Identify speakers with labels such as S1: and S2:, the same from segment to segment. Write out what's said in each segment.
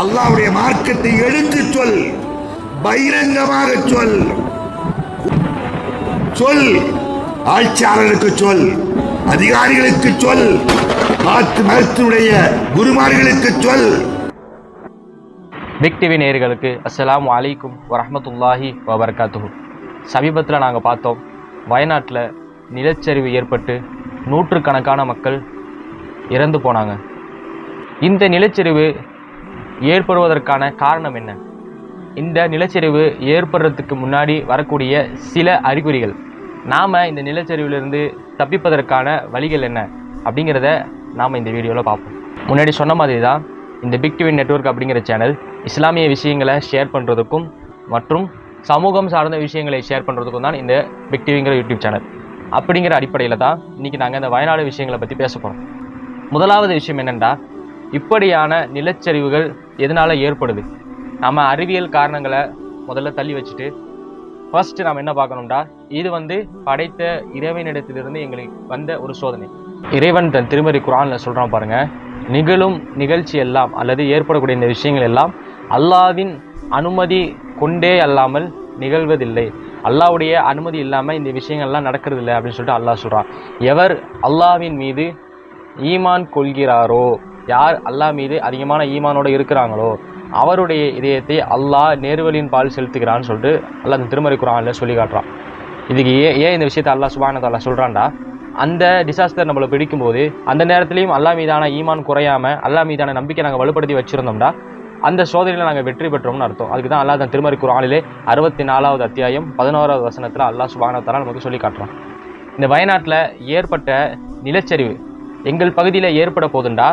S1: அல்லாவுடைய மார்க்கத்தை எழுந்து சொல். பகிரங்கமாக சொல். சொல். ஆட்சியாளருக்கு சொல். அதிகாரிகளுக்கு சொல். மாற்று மருத்துவடைய குருமார்களுக்கு சொல்.
S2: பிக் டிவி நேயர்களுக்கு அஸ்ஸலாமு அலைக்கும் வரஹ்மத்துல்லாஹி வபரகாத்துஹு. சமீபத்தில் நாங்கள் பார்த்தோம் வயநாட்டில் நிலச்சரிவு ஏற்பட்டு நூற்றுக்கணக்கான மக்கள் இறந்து போனாங்க. இந்த நிலச்சரிவு ஏற்படுவதற்கான காரணம் என்ன? இந்த நிலச்சரிவு ஏற்படுறதுக்கு முன்னாடி வரக்கூடிய சில அறிகுறிகள். நாம் இந்த நிலச்சரிவிலிருந்து தப்பிப்பதற்கான வழிகள் என்ன? அப்படிங்கிறத நாம் இந்த வீடியோவில் பார்ப்போம். முன்னாடி சொன்ன மாதிரி தான் இந்த பிக் டிவி நெட்வொர்க் அப்படிங்கிற சேனல் இஸ்லாமிய விஷயங்களை ஷேர் பண்ணுறதுக்கும் மற்றும் சமூகம் சார்ந்த விஷயங்களை ஷேர் பண்ணுறதுக்கும் தான் இந்த பிக் டிவிங்கிற யூடியூப் சேனல் அப்படிங்கிற அடிப்படையில் தான் இன்றைக்கி நாங்கள் இந்த வயநாடு விஷயங்களை பற்றி பேச போகிறோம் முதலாவது விஷயம் என்னென்னா இப்படியான நிலச்சரிவுகள் எதனால் ஏற்படுது? நம்ம அறிவியல் காரணங்களை முதல்ல தள்ளி வச்சுட்டு ஃபர்ஸ்ட் நாம் என்ன பார்க்கணும்டா? இது வந்து படைத்த இறைவனிடத்திலிருந்து எங்களுக்கு வந்த ஒரு சோதனை. இறைவன் தன் திருமறை குரானில் சொல்கிறான் பாருங்கள் நிகழும் நிகழ்ச்சி எல்லாம் அல்லது ஏற்படக்கூடிய இந்த விஷயங்கள் எல்லாம் அல்லாவின் அனுமதி கொண்டே அல்லாமல் நிகழ்வதில்லை. அல்லாவுடைய அனுமதி இல்லாமல் இந்த விஷயங்கள்லாம் நடக்கிறது இல்லை அப்படின்னு சொல்லிட்டு அல்லாஹ் சொல்கிறான் எவர் அல்லாவின் மீது ஈமான் கொள்கிறாரோ யார் அல்லாஹ் மீது அதிகமான ஈமானோடு இருக்கிறாங்களோ அவருடைய இதயத்தை அல்லாஹ் நேர்வழியின் பால் செலுத்துகிறான்னு சொல்லிட்டு அல்லாஹ் அந்த திருமறை குரானில் சொல்லி காட்டுறான். இதுக்கு ஏன் ஏன் இந்த விஷயத்தை அல்லாஹ் சுபான தாலா சொல்கிறான்டா அந்த டிசாஸ்டர் நம்மளை பிடிக்கும்போது அந்த நேரத்துலையும் அல்லாஹ் மீதான ஈமான் குறையாம அல்லாஹ் மீதான நம்பிக்கை நாங்கள் வலுப்படுத்தி வச்சுருந்தோம்டா அந்த சோதனையில் நாங்கள் வெற்றி பெற்றோம்னு அர்த்தம். அதுக்கு தான் அல்லாஹ் தன் திருமறை குரானிலே அறுபத்தி நாலாவது அத்தியாயம் பதினோராவது வசனத்தில் அல்லாஹ் சுபான நமக்கு சொல்லி காட்டுறான். இந்த வயநாட்டில் ஏற்பட்ட நிலச்சரிவு எங்கள் பகுதியில் ஏற்பட போதுண்டா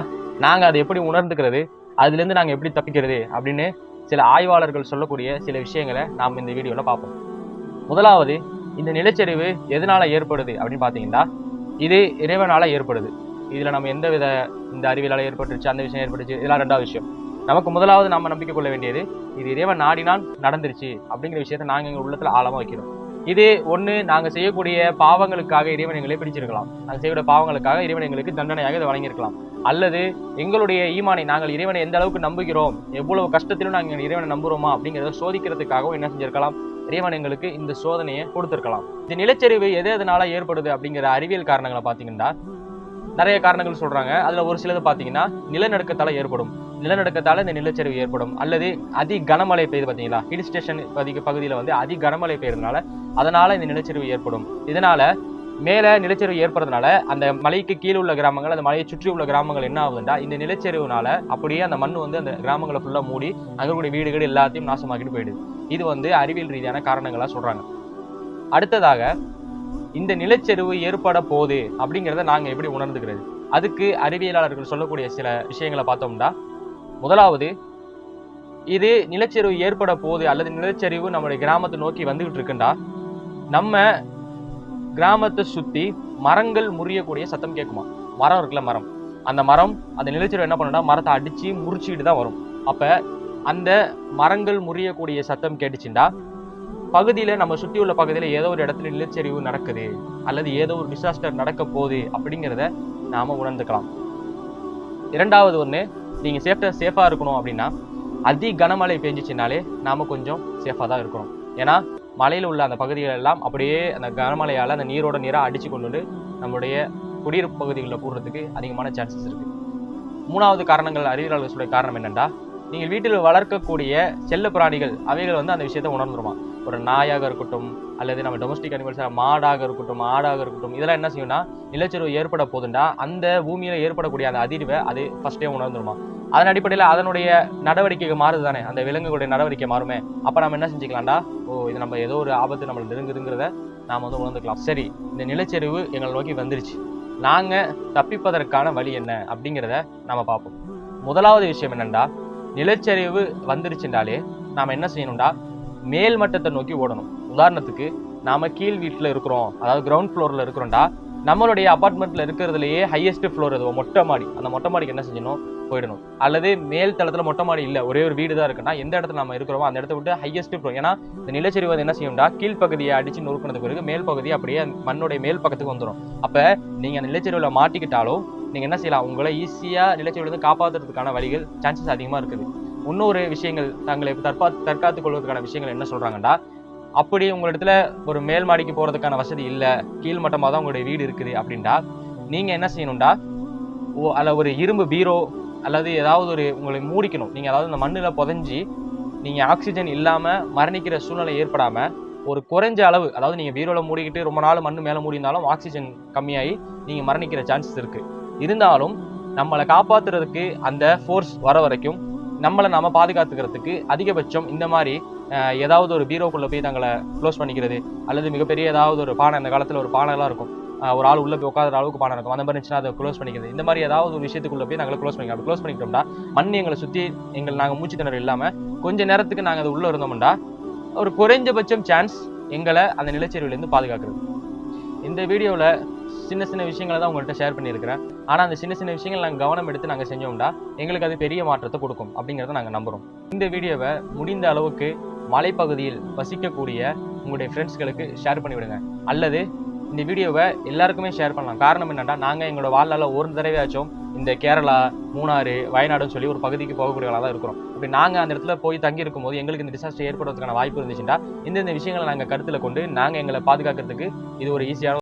S2: நாங்கள் அதை எப்படி உணர்ந்துக்கிறது அதுலேருந்து நாங்கள் எப்படி தப்பிக்கிறது அப்படின்னு சில ஆய்வாளர்கள் சொல்லக்கூடிய சில விஷயங்களை நாம் இந்த வீடியோவில் பார்ப்போம். முதலாவது இந்த நிலச்சரிவு எதனால் ஏற்படுது அப்படின்னு பார்த்தீங்கன்னா இது இறைவனால் ஏற்படுது. இதில் நம்ம எந்த வித இந்த அறிவியலால் ஏற்பட்டுருச்சு அந்த விஷயம் ஏற்பட்டுச்சு இதெல்லாம் ரெண்டாவது விஷயம். நமக்கு முதலாவது நம்ம நம்பிக்கை கொள்ள வேண்டியது இது இறைவன் நாடினால் நடந்துருச்சு அப்படிங்கிற விஷயத்தை நாங்கள் எங்கள் உள்ளத்தில் ஆழமாக வைக்கிறோம். இது ஒன்று நாங்கள் செய்யக்கூடிய பாவங்களுக்காக இறைவன் எங்களை பிடிச்சிருக்கலாம். நாங்கள் செய்யக்கூடிய பாவங்களுக்காக இறைவன் எங்களுக்கு தண்டனையாக இதை வழங்கியிருக்கலாம். அல்லது எங்களுடைய ஈமானை நாங்கள் இறைவனை எந்த அளவுக்கு நம்புகிறோம் எவ்வளவு கஷ்டத்திலும் நாங்கள் இறைவனை நம்புகிறோமா அப்படிங்கிறத சோதிக்கிறதுக்காகவும் என்ன செஞ்சிருக்கலாம்? இறைவன் எங்களுக்கு இந்த சோதனையை கொடுத்துருக்கலாம். இந்த நிலச்சரிவு எது எதனால ஏற்படுது அப்படிங்கிற அறிவியல் காரணங்களை பார்த்தீங்கன்னா நிறைய காரணங்கள் சொல்றாங்க. அதுல ஒரு சிலது பார்த்தீங்கன்னா நிலநடுக்கத்தால ஏற்படும். நிலநடுக்கத்தால இந்த நிலச்சரிவு ஏற்படும். அல்லது அதி கனமழை பெய்யுது பார்த்தீங்களா ஹில் ஸ்டேஷன் பகுதி பகுதியில் வந்து அதி கனமழை பெய்யறதுனால அதனால இந்த நிலச்சரிவு ஏற்படும். இதனால மேலே நிலச்சரிவு ஏற்படுறதுனால அந்த மலைக்கு கீழே உள்ள கிராமங்கள் அந்த மலையை சுற்றி உள்ள கிராமங்கள் என்ன ஆகுதுன்னா இந்த நிலச்சரிவுனால அப்படியே அந்த மண் வந்து அந்த கிராமங்களை ஃபுல்லாக மூடி அங்கே வீடுகள் எல்லாத்தையும் நாசமாக்கிட்டு போயிடுது. இது வந்து அறிவியல் ரீதியான காரணங்களா சொல்றாங்க. அடுத்ததாக இந்த நிலச்சரிவு ஏற்பட போகுது அப்படிங்கிறத நாங்கள் எப்படி உணர்ந்துக்கிறது? அதுக்கு அறிவியலாளர்கள் சொல்லக்கூடிய சில விஷயங்களை பார்த்தோம்னா முதலாவது இது நிலச்சரிவு ஏற்பட போகுது அல்லது நிலச்சரிவு நம்மளுடைய கிராமத்தை நோக்கி வந்துகிட்டு இருக்குண்டா? நம்ம கிராமத்தை சுற்றி மரங்கள் முறியக்கூடிய சத்தம் கேட்குமா? மரம் இருக்குல்ல மரம். அந்த மரம் அந்த நிலச்சரிவு என்ன பண்ணுன்னா மரத்தை அடித்து முறிச்சிக்கிட்டு தான் வரும். அப்போ அந்த மரங்கள் முறியக்கூடிய சத்தம் கேட்டுச்சுண்டா? பகுதியில் நம்ம சுற்றி உள்ள பகுதியில் ஏதோ ஒரு இடத்துல நிலச்சரிவு நடக்குது அல்லது ஏதோ ஒரு டிசாஸ்டர் நடக்க போகுது அப்படிங்கிறத நாம் உணர்ந்துக்கலாம். இரண்டாவது ஒன்று நீங்கள் சேஃப்டாக சேஃபாக இருக்கணும் அப்படின்னா அதி கனமழை பெஞ்சிச்சினாலே நாம் கொஞ்சம் சேஃபாக தான் இருக்கணும். ஏன்னா மலையில் உள்ள அந்த பகுதிகள் எல்லாம் அப்படியே அந்த கனமழையால் அந்த நீரோட நீராக அடித்து கொண்டு வந்து நம்முடைய குடியிருப்பு பகுதிகளில் போடுறதுக்கு அதிகமான சான்சஸ் இருக்குது மூணாவது காரணங்கள் அறிவியலாளர்களுடைய காரணம் என்னென்னா நீங்கள் வீட்டில் வளர்க்கக்கூடிய செல்ல பிராணிகள் அவைகள் வந்து அந்த விஷயத்தை உணர்ந்துருமா? ஒரு நாயாக இருக்கட்டும் அல்லது நம்ம டொமஸ்டிக் அனிமல்ஸாக மாடாக இருக்கட்டும் ஆடாக இருக்கட்டும் இதெல்லாம் என்ன செய்யும்னா நிலச்சரிவு ஏற்பட போதுண்டா அந்த பூமியில் ஏற்படக்கூடிய அந்த அதிர்வை அது ஃபஸ்ட்டே உணர்ந்துருமா. அதன் அடிப்படையில் அதனுடைய நடவடிக்கை மாறுது தானே அந்த விலங்குகளுடைய நடவடிக்கை மாறுமே. அப்போ நம்ம என்ன செஞ்சுக்கலாம்டா? ஓ இது நம்ம ஏதோ ஒரு ஆபத்து நம்மளை நெருங்குதுங்கிறத நாம் வந்து உணர்ந்துக்கலாம். சரி இந்த நிலச்சரிவு எங்களை நோக்கி வந்துருச்சு. நாங்கள் தப்பிப்பதற்கான வழி என்ன அப்படிங்கிறத நம்ம பார்ப்போம். முதலாவது விஷயம் என்னண்டா? நிலச்சரிவு வந்துருச்சுன்றாலே நாம் என்ன செய்யணும்டா? மேல் மட்டத்தை நோக்கி ஓடணும். உதாரணத்துக்கு நாம கீழ் வீட்டில் இருக்கிறோம். அதாவது கிரவுண்ட் ஃப்ளோரில் இருக்கிறோம்டா. நம்மளுடைய அபார்ட்மெண்ட்ல இருக்கிறதுலயே ஹையஸ்ட் ஃப்ளோர் அது மொட்டை மாடி. அந்த மொட்டை மாடிக்கு என்ன செஞ்சணும் போயிடணும். அல்லது மேல் தளத்துல மொட்டை மாடி இல்லை ஒரே ஒரு வீடு தான் இருக்குன்னா எந்த இடத்துல நம்ம இருக்கிறோமோ அந்த இடத்த விட்டு ஹையஸ்ட் ஃப்ளோர் ஏன்னா இந்த நிலச்சரிவு வந்து என்ன செய்யும்டா கீழ்ப்பகுதியை அடிச்சு நொறுக்கினதுக்கு பிறகு மேல் பகுதி அப்படியே மண்ணுடைய மேல் பக்கத்துக்கு வந்துடும் அப்ப நீங்க அந்த நிலச்சரிவுல மாட்டிக்கிட்டாலும் நீங்க என்ன செய்யலாம் உங்களை ஈஸியா நிலச்சரிவுல இருந்து காப்பாத்துறதுக்கான வழிகள் சான்சஸ் அதிகமா இருக்குது. இன்னொரு விஷயங்கள் தங்களை தற்பா தற்காத்துக் கொள்வதற்கான விஷயங்கள் என்ன சொல்றாங்கன்னா அப்படி உங்களிடத்துல ஒரு மேல் மாடிக்கு போறதுக்கான வசதி இல்லை கீழ்மட்டமாக தான் உங்களுடைய வீடு இருக்குது அப்படின்டா நீங்க என்ன செய்யணும்டா ஓ அல்ல ஒரு இரும்பு பீரோ அல்லது ஏதாவது ஒரு உங்களை மூடிக்கணும். நீங்க அதாவது இந்த மண்ணில் புதஞ்சி நீங்க ஆக்சிஜன் இல்லாம மரணிக்கிற சூழ்நிலை ஏற்படாம ஒரு குறைஞ்ச அளவு அதாவது நீங்க பீரோல மூடிக்கிட்டு ரொம்ப நாள் மண்ணு மேல மூடி இருந்தாலும் ஆக்சிஜன் கம்மியாகி நீங்க மரணிக்கிற சான்சஸ் இருக்கு. இருந்தாலும் நம்மளை காப்பாத்துறதுக்கு அந்த ஃபோர்ஸ் வர வரைக்கும் நம்மளை நாம பாதுகாத்துக்கிறதுக்கு அதிகபட்சம் இந்த மாதிரி ஏதாவது ஒரு பீரோக்குள்ள போய் தங்களை க்ளோஸ் பண்ணிக்கிறது அல்லது மிகப்பெரிய ஏதாவது ஒரு பானை அந்த காலத்துல ஒரு பானைலாம் இருக்கும். ஒரு ஆள் உள்ள போய் உட்கார அளவுக்கு பானை இருக்கும். அந்த மாதிரி இருந்துச்சுன்னா அதை க்ளோஸ் பண்ணிக்கிறது. இந்த மாதிரி ஏதாவது ஒரு விஷயத்துக்குள்ள போய் நாங்களை க்ளோஸ் பண்ணிக்கிறோம் க்ளோஸ் பண்ணிக்கிட்டோம்னா மண் எங்களை சுத்தி எங்கள் நாங்க மூச்சு திணறல் இல்லாம கொஞ்ச நேரத்துக்கு நாங்க அது உள்ள இருந்தோம்னா ஒரு குறைஞ்சபட்சம் சான்ஸ் எங்களை அந்த நிலச்சரிவிலேருந்து பாதுகாக்கிறது. இந்த வீடியோவில் சின்ன சின்ன விஷயங்களை தான் உங்கள்கிட்ட ஷேர் பண்ணியிருக்கிறேன். ஆனால் அந்த சின்ன சின்ன விஷயங்கள் நாங்கள் கவனம் எடுத்து நாங்கள் செஞ்சோம்னா எங்களுக்கு அது பெரிய மாற்றத்தை கொடுக்கும் அப்படிங்கிறத நாங்கள் நம்புகிறோம் இந்த வீடியோவை முடிந்த அளவுக்கு மலைப்பகுதியில் வசிக்கக்கூடிய உங்களுடைய ஃப்ரெண்ட்ஸ்களுக்கு ஷேர் பண்ணிவிடுங்க. அல்லது இந்த வீடியோவை எல்லாருக்குமே ஷேர் பண்ணலாம். காரணம் என்னென்னா நாங்கள் எங்களோட வாழ்நாளில் ஒரு தடவையாச்சும் இந்த கேரளா மூணாறு வயநாடுன்னு சொல்லி ஒரு பகுதிக்கு போகக்கூடியவங்களாக தான் இருக்கிறோம். இப்படி நாங்கள் அந்த இடத்துல போய் தங்கி இருக்கும்போது எங்களுக்கு இந்த டிசாஸ்டர் ஏற்படுறதுக்கான வாய்ப்பு இருந்துச்சுன்னா இந்த இந்த விஷயங்களை நாங்கள் கருத்தில் கொண்டு நாங்கள் எங்களை பாதுகாக்கிறதுக்கு இது ஒரு ஈஸியான